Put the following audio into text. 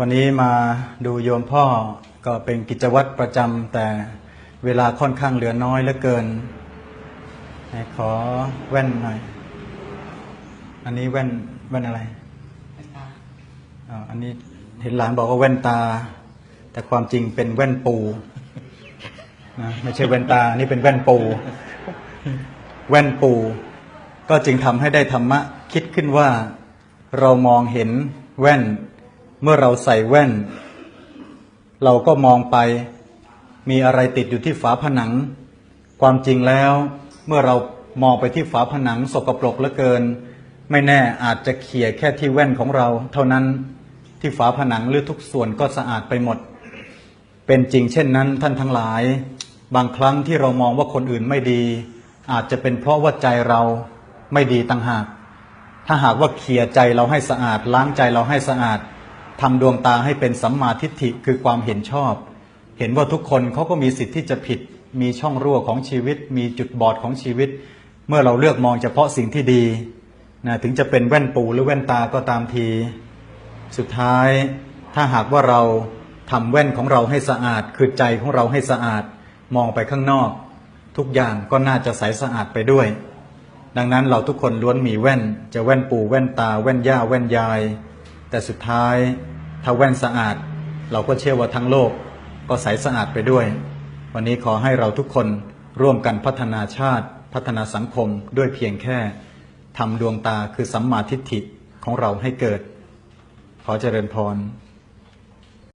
วันนี้มาดูโยมพ่อก็เป็นกิจวัตรประจำแต่เวลาค่อนข้างเหลือน้อยเหลือเกินไหนขอแว่นหน่อย อันนี้แว่นแว่นอะไรอ๋ออันนี้เห็นหลานบอกว่าแว่นตา แต่ความจริงเป็นแว่นปูนะไม่ใช่แว่นตานี่เป็นแว่นปู แว่นปู ก็จึงทำให้ได้ธรรมะคิดขึ้นว่า เรามองเห็นแว่น เมื่อเราใส่แว่น เราก็มองไป มีอะไรติดอยู่ที่ฝาผนัง ความจริงแล้ว เมื่อเรามองไปที่ฝาผนังสกปรกเหลือเกิน ไม่แน่อาจจะเขี่ยแค่ที่แว่นของเรา เท่านั้นที่ฝาผนังหรือทุกส่วนก็สะอาดไปหมด เป็นจริงเช่นนั้นท่านทั้งหลาย บางครั้งที่เรามองว่าคนอื่นไม่ดี อาจจะเป็นเพราะว่าใจเราไม่ดีต่างหาก ถ้าหากว่าเคลียใจเราให้สะอาด ล้างใจเราให้สะอาด ทำดวงตาให้เป็นสัมมาทิฏฐิคือความเห็นชอบ เห็นว่าทุกคนเขาก็มีสิทธิ์ที่จะผิด มีช่องรั่วของชีวิต มีจุดบอดของชีวิต เมื่อเราเลือกมองเฉพาะสิ่งที่ดีนะถึงจะเป็นแว่นปูหรือแว่นตาก็ตามที สุดท้ายถ้าหากว่าเราทำแว่นของเราให้สะอาด คือใจของเราให้สะอาด มองไปข้างนอก ทุกอย่างก็น่าจะใสสะอาดไปด้วย ดังนั้นเราทุกคนล้วนมีแว่น จะแว่นปูแว่นตา แว่นย่าแว่นยาย แต่สุดท้าย ถ้าแว่นสะอาด เราก็เชื่อว่าทั้งโลกก็ใสสะอาดไปด้วย วันนี้ขอให้เราทุกคนร่วมกันพัฒนาชาติ พัฒนาสังคมด้วยเพียงแค่ทำดวงตาคือสัมมาทิฏฐิของเราให้เกิด ขอเจริญพร